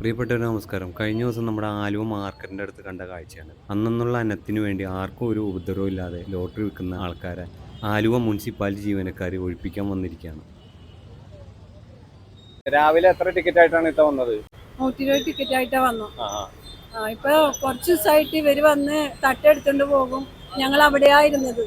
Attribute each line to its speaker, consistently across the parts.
Speaker 1: പ്രിയപ്പെട്ടവരെ നമസ്കാരം. കഴിഞ്ഞ ദിവസം നമ്മുടെ ആലുവ മാർക്കറ്റിന്റെ അടുത്ത് കണ്ട കാഴ്ചയാണ്. അന്നുള്ള അന്നത്തിന് വേണ്ടി ആർക്കും ഒരു ഉപദ്രവം ഇല്ലാതെ ലോട്ടറി വിൽക്കുന്ന ആൾക്കാരെ ആലുവ മുനിസിപ്പാലിറ്റി ജീവനക്കാർ ഒഴിപ്പിക്കാൻ വന്നിരിക്കുകയാണ്.
Speaker 2: രാവിലെ എത്ര ടിക്കറ്റ് ആയിട്ടാണ് ഇത്ത വന്നത്?
Speaker 3: നൂറ്റി ഇരുപത് ടിക്കറ്റ് ആയിട്ടാണ് വന്നു. ആ ഇപ്പൊ കുറച്ച് ദിവസമായിട്ട് ഇവർ വന്ന് തട്ടെടുത്തോണ്ട് പോകും. ഞങ്ങൾ അവിടെയായിരുന്നത്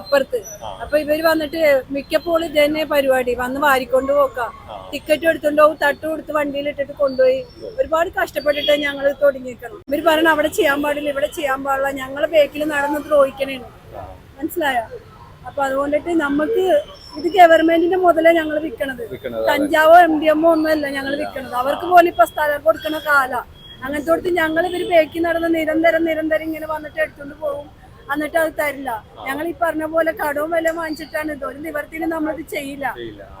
Speaker 3: അപ്പുറത്ത്. അപ്പൊ ഇവർ വന്നിട്ട് മിക്കപ്പോഴും ഇത് തന്നെ പരിപാടി. വന്ന് വാരിക്കൊണ്ട് പോക്കാം. ടിക്കറ്റ് എടുത്തോണ്ട് പോകും തട്ട് കൊടുത്ത് വണ്ടിയിൽ ഇട്ടിട്ട് കൊണ്ടുപോയി. ഒരുപാട് കഷ്ടപ്പെട്ടിട്ട് ഞങ്ങൾ തുടങ്ങിയിരിക്കണം ഇവർ പറയണ അവിടെ ചെയ്യാൻ പാടില്ല ഇവിടെ ചെയ്യാൻ പാടില്ല. ഞങ്ങളെ ബേക്കിൽ നടന്ന് ദ്രോഹിക്കണേ മനസ്സിലായോ? അപ്പൊ അതുകൊണ്ടിട്ട് നമുക്ക് ഇത് ഗവൺമെന്റിന്റെ മുതലേ ഞങ്ങൾ വിൽക്കണത് കഞ്ചാവോ എം ഡി എമ്മോ ഒന്നുമല്ല ഞങ്ങൾ വിൽക്കണത് അവർക്ക് പോലും ഇപ്പൊ സ്ഥലം കൊടുക്കണ കാല. അങ്ങനത്തെ കൊടുത്ത് ഞങ്ങൾ ഇവർ ബേക്കി നടന്ന് നിരന്തരം നിരന്തരം ഇങ്ങനെ വന്നിട്ട് എടുത്തോണ്ട് പോകും എന്നിട്ട് അത് തരില്ല. ഞങ്ങൾ ഈ പറഞ്ഞ പോലെ കടവും വില വാങ്ങിച്ചിട്ടാണ് ഇത്. ഒരു നിവർത്തിനും നമ്മളിത് ചെയ്യില്ല.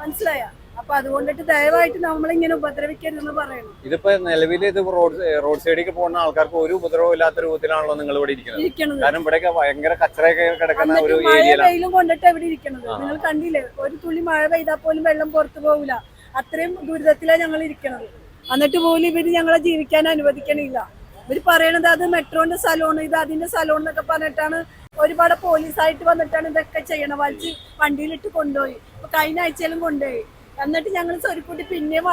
Speaker 3: മനസ്സിലായ? അപ്പൊ അതുകൊണ്ടിട്ട് ദയവായിട്ട് നമ്മൾ നമ്മളിങ്ങനെ ഉപദ്രവിക്കരുതെന്ന് പറയുന്നു
Speaker 2: ഇതിപ്പോ നിലവിൽ ഇത് റോഡ് റോഡ് സൈഡിലേക്ക് പോകുന്ന ആൾക്കാർക്ക് ഒരു ഉപദ്രവം ഇല്ലാത്ത രൂപത്തിലാണല്ലോ നിങ്ങൾ ഇവിടെ ഇരിക്കുന്നത്. കാരണം ഇവിടെയൊക്കെ ഭയങ്കര കച്ചറയൊക്കെ കിടക്കുന്ന ഒരു
Speaker 3: വെയിലും കൊണ്ടിട്ട് എവിടെ ഇരിക്കണത്. നിങ്ങൾ കണ്ടില്ലേ? ഒരു തുള്ളി മഴ പെയ്താൽ പോലും വെള്ളം പുറത്തു പോകില്ല അത്രയും ദുരിതത്തിലാണ് ഞങ്ങൾ ഇരിക്കണത്. എന്നിട്ട് പോലും ഇവർ ഞങ്ങളെ ജീവിക്കാൻ അനുവദിക്കണില്ല. ഇവർ പറയണത് അത് മെട്രോന്റെ സ്ഥലമാണ് ഇത് അതിന്റെ സ്ഥലമാണ് എന്നൊക്കെ പറഞ്ഞിട്ടാണ് ഒരുപാട് പോലീസായിട്ട് വന്നിട്ടാണ് ഇതൊക്കെ ചെയ്യണ വലിച്ച് വണ്ടിയിലിട്ട് കൊണ്ടുപോയി. ഇപ്പൊ കഴിഞ്ഞ ആഴ്ചയിലും കൊണ്ടുപോയി. എന്നിട്ട് ഞങ്ങൾ സ്വരുക്കൂട്ടി പിന്നെയും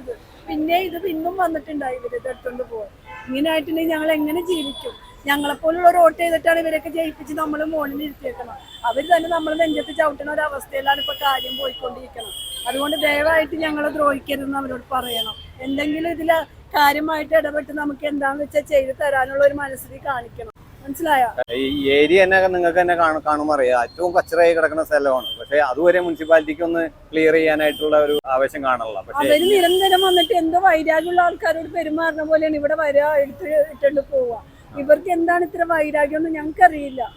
Speaker 3: ഇത് പിന്നെ ഇത് പിന്നും വന്നിട്ടുണ്ടായി ഇവർ ഇതെടുത്തോണ്ട് പോകാൻ ഇങ്ങനെ ആയിട്ടുണ്ടെങ്കിൽ ഞങ്ങൾ എങ്ങനെ ജീവിക്കും? ഞങ്ങളെപ്പോലുള്ള വോട്ട് ചെയ്തിട്ടാണ് ഇവരൊക്കെ ജയിപ്പിച്ച് നമ്മൾ മോണിൽ ഇരുത്തിയേക്കണം അവർ തന്നെ നമ്മൾ നെഞ്ചത്ത് ചവിട്ടുന്ന ഒരു അവസ്ഥയിലാണ് ഇപ്പൊ കാര്യം പോയിക്കൊണ്ടിരിക്കണം അതുകൊണ്ട് ദയവായിട്ട് ഞങ്ങളെ ദ്രോഹിക്കരുതെന്ന് അവരോട് പറയണം. എന്തെങ്കിലും ഇതിൽ കാര്യമായിട്ട് ഇടപെട്ട് നമുക്ക് എന്താണെന്ന് വെച്ചാൽ ചെയ്തു തരാനുള്ള ഒരു മനസ്സിൽ കാണിക്കണം. മനസ്സിലായോ?
Speaker 2: ഈ ഏരിയ തന്നെ നിങ്ങൾക്ക് തന്നെ കാണു- കാണുമ്പോൾ അറിയാം. ഏറ്റവും കച്ചറയായി കിടക്കുന്ന സ്ഥലമാണ്. പക്ഷെ അതുവരെ മുനിസിപ്പാലിറ്റിക്ക് ഒന്ന് ക്ലിയർ ചെയ്യാനായിട്ടുള്ള ഒരു ആവശ്യം കാണാനുള്ള.
Speaker 3: അവർ നിരന്തരം വന്നിട്ട് എന്തോ വൈരാഗ്യമുള്ള ആൾക്കാരോട് പെരുമാറുന്ന പോലെയാണ് ഇവിടെ വരിക എടുത്ത് ഇട്ടുകൊണ്ട് പോവുക. ഇവർക്ക് എന്താണ് ഇത്ര വൈരാഗ്യം എന്ന് ഞങ്ങൾക്കറിയില്ല.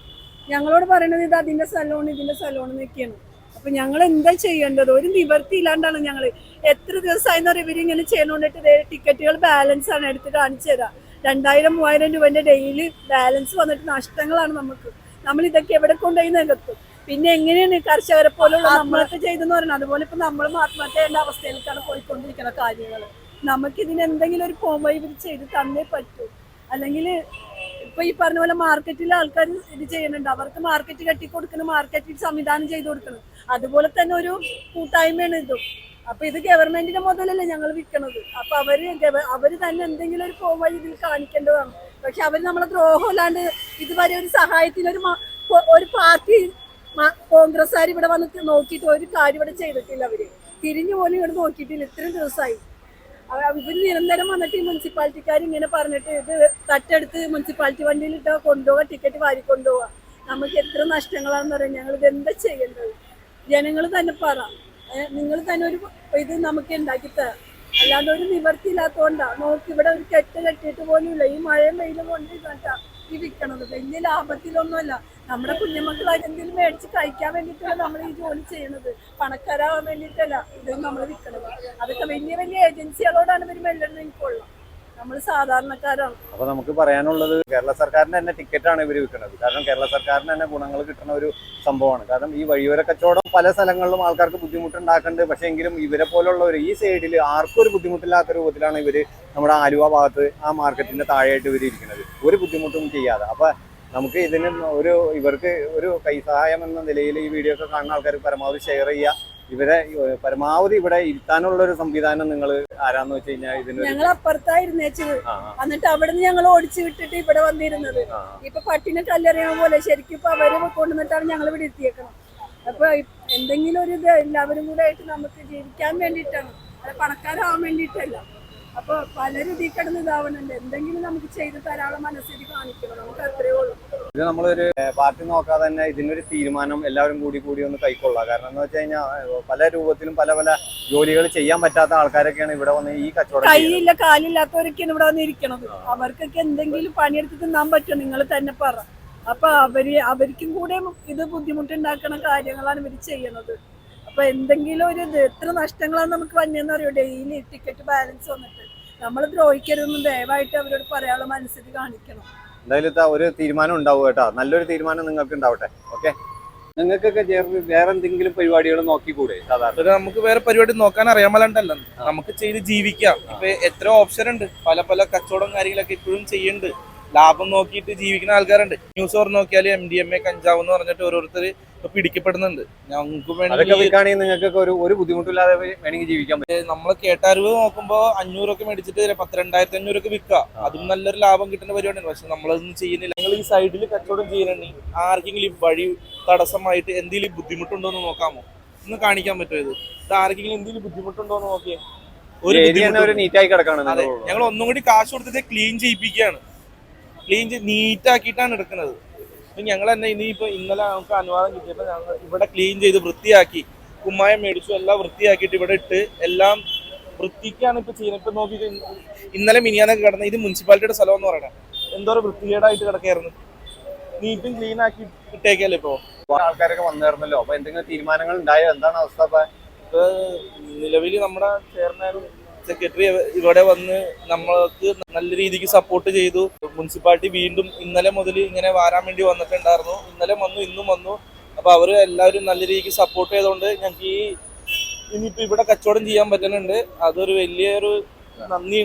Speaker 3: ഞങ്ങളോട് പറയണത് ഇത് അതിന്റെ സ്ഥലമാണ് ഇതിന്റെ സ്ഥലമാണ് എന്നൊക്കെയാണ്. അപ്പൊ ഞങ്ങൾ എന്താ ചെയ്യേണ്ടത്? ഒരു നിവർത്തി ഇല്ലാണ്ടാണ് ഞങ്ങൾ എത്ര ദിവസമായി എന്ന് ഇവർ ഇങ്ങനെ ചെയ്യണോണ്ടിട്ട് ടിക്കറ്റുകൾ ബാലൻസ് ആണ് എടുത്ത് കാണിച്ചു തരാം. രണ്ടായിരം മൂവായിരം രൂപന്റെ ഡെയിലി ബാലൻസ് വന്നിട്ട് നഷ്ടങ്ങളാണ് നമുക്ക്. നമ്മൾ ഇതൊക്കെ എവിടെ കൊണ്ടുപോയി നികത്തും? പിന്നെ എങ്ങനെയാണ് കർഷകരെ പോലുള്ള നമ്മളൊക്കെ ചെയ്തെന്ന് പറയുന്നത്? അതുപോലെ ഇപ്പൊ നമ്മൾ ആത്മഹത്യ ചെയ്യേണ്ട അവസ്ഥയിലേക്കാണ് പോയിക്കൊണ്ടിരിക്കുന്ന കാര്യങ്ങൾ നമുക്ക് ഇതിന് എന്തെങ്കിലും ഒരു പോംവഴി ചെയ്ത് തന്നേ പറ്റൂ. അല്ലെങ്കിൽ ഇപ്പൊ ഈ പറഞ്ഞ പോലെ മാർക്കറ്റിലെ ആൾക്കാർ ഇത് ചെയ്യുന്നുണ്ട്. അവർക്ക് മാർക്കറ്റ് കെട്ടി കൊടുക്കണം മാർക്കറ്റിൽ സംവിധാനം ചെയ്തു കൊടുക്കണം. അതുപോലെ തന്നെ ഒരു കൂട്ടായ്മയാണ് ഇതും. അപ്പൊ ഇത് ഗവൺമെന്റിന്റെ മുതലല്ലേ ഞങ്ങൾ വിൽക്കണത് അപ്പൊ അവർ അവർ തന്നെ എന്തെങ്കിലും ഒരു ഫോം വഴി ഇതിൽ കാണിക്കേണ്ടതാണ്. പക്ഷെ അവർ നമ്മളെ ദ്രോഹമല്ലാണ്ട് ഇതുവരെ ഒരു സഹായത്തിന് ഒരു ഒരു പാർട്ടി കോൺഗ്രസ്സുകാർ ഇവിടെ വന്ന് നോക്കിയിട്ട് ഒരു കാര്യം ഇവിടെ ചെയ്തിട്ടില്ല അവർ. തിരിഞ്ഞു പോലും ഇവിടെ നോക്കിയിട്ടില്ല. ഇത്രയും ദിവസമായി ഇവർ നിരന്തരം വന്നിട്ട് ഈ മുനിസിപ്പാലിറ്റിക്കാർ ഇങ്ങനെ പറഞ്ഞിട്ട് ഇത് തട്ടെടുത്ത് മുനിസിപ്പാലിറ്റി വണ്ടിയിൽ ഇട്ടാ കൊണ്ടുപോവാ ടിക്കറ്റ് വാരി കൊണ്ടുപോവാ നമുക്ക് എത്ര നഷ്ടങ്ങളാണെന്ന് പറയാം ഞങ്ങൾ ഇത് എന്താ ചെയ്യേണ്ടത്? ജനങ്ങൾ തന്നെ പറ. നിങ്ങൾ തന്നെ ഒരു ഇത് നമുക്ക് ഉണ്ടാക്കി തരാം. അല്ലാണ്ട് ഒരു നിവർത്തി ഇല്ലാത്തതുകൊണ്ടാ നോക്ക് ഇവിടെ ഒരു കെട്ട് കെട്ടിയിട്ട് പോലും ഇല്ല. ഈ മഴയും വെയിലും കൊണ്ട് ഇതാ ഈ വിൽക്കണത്. വലിയ ലാഭത്തിലൊന്നുമല്ല. നമ്മുടെ കുഞ്ഞുമക്കൾ എന്തെങ്കിലും മേടിച്ച് കഴിക്കാൻ വേണ്ടിട്ടല്ല നമ്മൾ ഈ ജോലി ചെയ്യുന്നത് പണക്കാരാവാൻ വേണ്ടിയിട്ടല്ല ഇത് നമ്മൾ വിൽക്കണത് അതൊക്കെ വലിയ വലിയ ഏജൻസികളോടാണ് ഇവർ മെല്ലെന്ന് എനിക്കുള്ളത് നമ്മൾ സാധാരണക്കാരാണ്.
Speaker 2: അപ്പൊ നമുക്ക് പറയാനുള്ളത് കേരള സർക്കാരിന്റെ തന്നെ ടിക്കറ്റാണ് ഇവർ വിൽക്കുന്നത് കാരണം കേരള സർക്കാരിന് തന്നെ ഗുണങ്ങൾ കിട്ടുന്ന ഒരു സംഭവമാണ്. കാരണം ഈ വഴിയോര കച്ചവടം പല സ്ഥലങ്ങളിലും ആൾക്കാർക്ക് ബുദ്ധിമുട്ടുണ്ടാക്കുന്നുണ്ട് പക്ഷേ എങ്കിലും ഇവരെ പോലുള്ളവർ ഈ സൈഡിൽ ആർക്കും ഒരു ബുദ്ധിമുട്ടില്ലാത്ത രൂപത്തിലാണ് ഇവർ നമ്മുടെ ആലുവ ഭാഗത്ത് ആ മാർക്കറ്റിന്റെ താഴെയായിട്ട് ഇവർ ഇരിക്കുന്നത് ഒരു ബുദ്ധിമുട്ടും ചെയ്യാതെ. അപ്പൊ നമുക്ക് ഇതിന് ഒരു ഇവർക്ക് ഒരു കൈസഹായം എന്ന നിലയിൽ ഈ വീഡിയോ ഒക്കെ കാണുന്ന ആൾക്കാർ പരമാവധി ഷെയർ ചെയ്യുക. ഇവരെ പരമാവധി ഇവിടെ ഇരുത്താനുള്ള ഒരു സംവിധാനം നിങ്ങൾ ആരാന്ന് വെച്ച് കഴിഞ്ഞാൽ ഇതിന്
Speaker 3: ഞങ്ങൾ അപ്പുറത്തായിരുന്നേച്ചത്
Speaker 2: ആ,
Speaker 3: എന്നിട്ട് അവിടെ നിന്ന് ഞങ്ങൾ ഓടിച്ചു വിട്ടിട്ട് ഇവിടെ വന്നിരുന്നത്. ഇപ്പൊ പട്ടിനെ കല്ലെറിയാൻ പോലെ ശരിക്കും ഇപ്പൊ അവരെ കൊണ്ടുവന്നിട്ടാണ് ഞങ്ങൾ ഇവിടെ എത്തിയേക്കണം അപ്പൊ എന്തെങ്കിലും ഒരു ഇത് എല്ലാവരും കൂടെ ആയിട്ട് നമുക്ക് ജീവിക്കാൻ വേണ്ടിയിട്ടാണ്. അല്ല പണക്കാരാവാൻ വേണ്ടിയിട്ടല്ല. അപ്പൊ പലരും ഇതിൽ കിടന്ന് ഇതാവണുണ്ട്. എന്തെങ്കിലും നമുക്ക് ചെയ്ത് തരാനുള്ള മനസ്സിൽ കാണിക്കണം. നമുക്ക് അത്രയേ ഉള്ളൂ.
Speaker 2: ഇത് നമ്മളൊരു പാർട്ടി നോക്കാതെ തന്നെ ഇതിനൊരു തീരുമാനം എല്ലാവരും കൂടി കൂടി ഒന്ന് കൈക്കൊള്ളുക കാരണം എന്ന് വെച്ച് കഴിഞ്ഞാൽ പല രൂപത്തിലും പല പല ജോലികൾ ചെയ്യാൻ പറ്റാത്ത ആൾക്കാരൊക്കെയാണ് ഇവിടെ വന്ന് ഈ കച്ചവടം.
Speaker 3: കൈയില്ല കാലില്ലാത്തവരൊക്കെയാണ് ഇവിടെ വന്നിരിക്കണത് അവർക്കൊക്കെ എന്തെങ്കിലും പണിയെടുത്ത് തിന്നാൻ പറ്റും നിങ്ങൾ തന്നെ പറ. അപ്പൊ അവർ അവർക്കും കൂടെ ഇത് ബുദ്ധിമുട്ടുണ്ടാക്കണ കാര്യങ്ങളാണ് ഇവർ ചെയ്യണത്. അപ്പൊ എന്തെങ്കിലും ഒരു ഇത് എത്ര നഷ്ടങ്ങളാണ് നമുക്ക് വന്നതെന്ന് അറിയോ? ഡെയിലി ടിക്കറ്റ് ബാലൻസ് വന്നിട്ട്. നമ്മൾ ദ്രോഹിക്കരുതെന്ന് ദയവായിട്ട് അവരോട് പറയാനുള്ള മനസ്സിൽ കാണിക്കണം.
Speaker 2: എന്തായാലും ഒരു തീരുമാനം ഉണ്ടാവും കേട്ടോ. നല്ലൊരു തീരുമാനം നിങ്ങൾക്ക് ഉണ്ടാവട്ടെ. ഓക്കെ നിങ്ങൾക്കൊക്കെ വേറെ എന്തെങ്കിലും പരിപാടികൾ നോക്കിക്കൂടെ? സാധാരണ.
Speaker 4: നമുക്ക് വേറെ പരിപാടി നോക്കാൻ അറിയാമല്ലണ്ടല്ലോ. നമുക്ക് ചെയ്ത് ജീവിക്കാം. ഇപ്പൊ എത്ര ഓപ്ഷൻ ഉണ്ട്? പല പല കച്ചവടം കാര്യങ്ങളൊക്കെ ഇപ്പോഴും ചെയ്യുന്നുണ്ട്. ലാഭം നോക്കിയിട്ട് ജീവിക്കുന്ന ആൾക്കാരുണ്ട്. ന്യൂസ് ഓർ നോക്കിയാൽ എം ഡി എം എ കഞ്ചാവ് എന്ന് പറഞ്ഞിട്ട് ഓരോരുത്തർ പിടിക്കപ്പെടുന്നുണ്ട്. ഞങ്ങൾക്ക് വേണമെങ്കിൽ
Speaker 2: നിങ്ങൾക്കൊക്കെ ഒരു ഒരു ബുദ്ധിമുട്ടില്ലാതെ വേണമെങ്കിൽ ജീവിക്കാൻ പറ്റും.
Speaker 4: നമ്മൾ കേട്ടറിവ് നോക്കുമ്പോ അഞ്ഞൂറൊക്കെ മേടിച്ചിട്ട് പത്ത് രണ്ടായിരത്തി അഞ്ഞൂറൊക്കെ വിൽക്കുക അതും നല്ലൊരു ലാഭം കിട്ടുന്ന പരിപാടിയാണ്. പക്ഷെ നമ്മളതൊന്നും ചെയ്യുന്നില്ല. ഞങ്ങൾ ഈ സൈഡിൽ കച്ചവടം ചെയ്യുന്നുണ്ടെങ്കിൽ ആർക്കെങ്കിലും ഈ വഴി തടസ്സമായിട്ട് എന്തെങ്കിലും ബുദ്ധിമുട്ടുണ്ടോ എന്ന് നോക്കാമോ? ഒന്ന് കാണിക്കാൻ പറ്റുമോ ഇത്? ഇത് ആർക്കെങ്കിലും എന്തെങ്കിലും ബുദ്ധിമുട്ടുണ്ടോ എന്ന് നോക്കിയേ. ഒരു
Speaker 2: നീറ്റായി കിടക്കാണ്
Speaker 4: ഞങ്ങൾ ഒന്നും കൂടി കാശ് കൊടുത്തിട്ട് ക്ലീൻ ചെയ്യിപ്പിക്കുകയാണ്. ക്ലീൻ ചെയ്ത് നീറ്റ് ആക്കിയിട്ടാണ് എടുക്കുന്നത്. അപ്പം ഞങ്ങൾ തന്നെ ഇനിയിപ്പോൾ ഇന്നലെ നമുക്ക് അനുവാദം കിട്ടിയപ്പോൾ ഞങ്ങൾ ഇവിടെ ക്ലീൻ ചെയ്ത് വൃത്തിയാക്കി കുമ്മായം മേടിച്ചു എല്ലാം വൃത്തിയാക്കിയിട്ട് ഇവിടെ ഇട്ട് എല്ലാം വൃത്തിക്കാണ് ഇപ്പോൾ ചെയ്യുന്നത്. നോക്കി ഇന്നലെ മിനിയാനൊക്കെ കിടന്ന ഇത് മുനിസിപ്പാലിറ്റിയുടെ സ്ഥലം എന്ന് പറയണേ എന്തോരം വൃത്തികേടായിട്ട് കിടക്കായിരുന്നു. നീറ്റും ക്ലീൻ ആക്കി ഇട്ടേക്കല്ലേ ഇപ്പോൾ
Speaker 2: ആൾക്കാരൊക്കെ വന്നായിരുന്നല്ലോ അപ്പോൾ എന്തെങ്കിലും തീരുമാനങ്ങൾ ഉണ്ടായോ? എന്താണ് അവസ്ഥ ഇപ്പൊ?
Speaker 4: ഇപ്പൊ നിലവിൽ നമ്മുടെ ചെയർമാനും സെക്രട്ടറി ഇവിടെ വന്ന് നമ്മൾക്ക് നല്ല രീതിക്ക് സപ്പോർട്ട് ചെയ്തു. മുനിസിപ്പാലിറ്റി വീണ്ടും ഇന്നലെ മുതൽ ഇങ്ങനെ വരാൻ വേണ്ടി വന്നിട്ടുണ്ടായിരുന്നു. ഇന്നലെ വന്നു ഇന്നും വന്നു. അപ്പോൾ അവർ എല്ലാവരും നല്ല രീതിക്ക് സപ്പോർട്ട് ചെയ്തുകൊണ്ട് ഞങ്ങൾക്ക് ഈ ഇനിയിപ്പോ ഇവിടെ കച്ചവടം ചെയ്യാൻ പറ്റുന്നുണ്ട് അതൊരു വലിയൊരു നന്ദി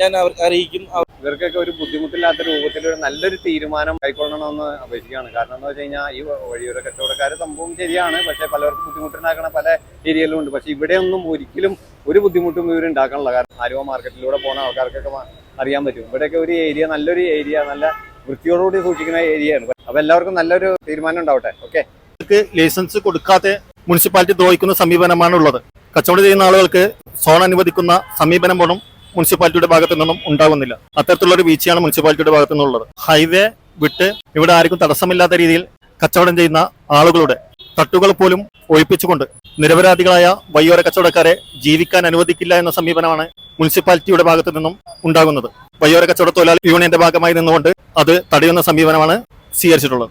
Speaker 4: ഞാൻ അവർ അറിയിക്കും.
Speaker 2: ഇവർക്കൊക്കെ ഒരു ബുദ്ധിമുട്ടില്ലാത്ത രൂപത്തിൽ ഒരു നല്ലൊരു തീരുമാനം കൈക്കൊള്ളണമെന്ന് അപേക്ഷിക്കുകയാണ്. കാരണം എന്ന് വെച്ച് കഴിഞ്ഞാൽ ഈ വഴിയോര കച്ചവടക്കാരെ സംഭവം ശരിയാണ്. പക്ഷെ പലർക്കും ബുദ്ധിമുട്ടുണ്ടാക്കണ പല ഏരിയയിലും ഉണ്ട്. പക്ഷെ ഇവിടെയൊന്നും ഒരിക്കലും ഒരു ബുദ്ധിമുട്ടും ഇവർ ഉണ്ടാക്കാനുള്ള കാരണം ആലുവ മാർക്കറ്റിലൂടെ പോകുന്ന ആൾക്കാർക്കൊക്കെ അറിയാൻ പറ്റും. ഇവിടെയൊക്കെ ഒരു ഏരിയ നല്ലൊരു ഏരിയ നല്ല വൃത്തിയോടുകൂടി സൂക്ഷിക്കുന്ന ഏരിയയാണ് അപ്പൊ എല്ലാവർക്കും നല്ലൊരു തീരുമാനം ഉണ്ടാവട്ടെ. ഓക്കെ
Speaker 5: ലൈസൻസ് കൊടുക്കാതെ മുനിസിപ്പാലിറ്റി ദ്രോഹിക്കുന്ന സമീപനമാണ് ഉള്ളത് കച്ചവടം ചെയ്യുന്ന ആളുകൾക്ക് സോൺ അനുവദിക്കുന്ന സമീപനം പോലും മുനിസിപ്പാലിറ്റിയുടെ ഭാഗത്തു നിന്നും ഉണ്ടാകുന്നില്ല അത്തരത്തിലുള്ള ഒരു വീഴ്ചയാണ് മുനിസിപ്പാലിറ്റിയുടെ ഭാഗത്തു നിന്നുള്ളത്. ഹൈവേ വിട്ട് ഇവിടെ ആർക്കും തടസ്സമില്ലാത്ത രീതിയിൽ കച്ചവടം ചെയ്യുന്ന ആളുകളുടെ തട്ടുകൾ പോലും ഒഴിപ്പിച്ചുകൊണ്ട് നിരപരാധികളായ വയ്യോര കച്ചവടക്കാരെ ജീവിക്കാൻ അനുവദിക്കില്ല എന്ന സമീപനമാണ് മുനിസിപ്പാലിറ്റിയുടെ ഭാഗത്തു നിന്നും ഉണ്ടാകുന്നത്. വയ്യോര കച്ചവട തൊഴിലാളി യൂണിയന്റെ ഭാഗമായി നിന്നുകൊണ്ട് അത് തടയുന്ന സമീപനമാണ് സ്വീകരിച്ചിട്ടുള്ളത്.